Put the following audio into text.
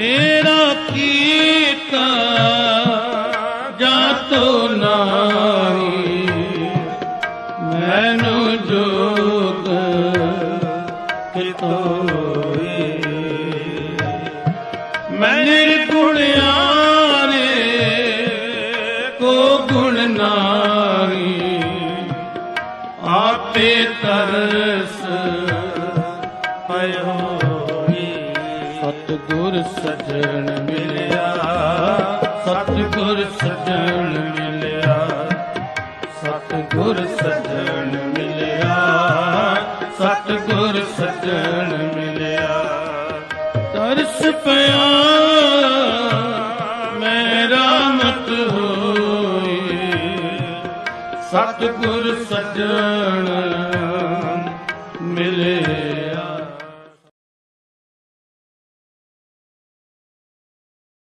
ਤੇਰਾ ਕੀਤਾ ਜਾਤੋ ਨਾਹੀ। ਮੈਨੂੰ ਜੋਗ ਕਿਤੋਏ ਮੈਂ ਨਿਰਗੁਣਿਆਰੇ ਕੋ ਗੁਣ ਨਾਰੀ ਆਪੇ ਤਰਸ ਪਇਓਈ ਸਤਿਗੁਰ ਸਜਣ ਮਿਲਿਆ। ਸਤਿਗੁਰ ਸਜਣ ਮਿਲਿਆ। ਸਤਿਗੁਰ ਸਜਣ ਮਿਲਿਆ। ਸਤਿਗੁਰ ਸਜਣ ਮਿਲਿਆ। ਤਰਸ ਪਿਆ, ਮੇਰਾ ਮਤ ਹੋਈ ਸਤਿਗੁਰ ਸਜਣ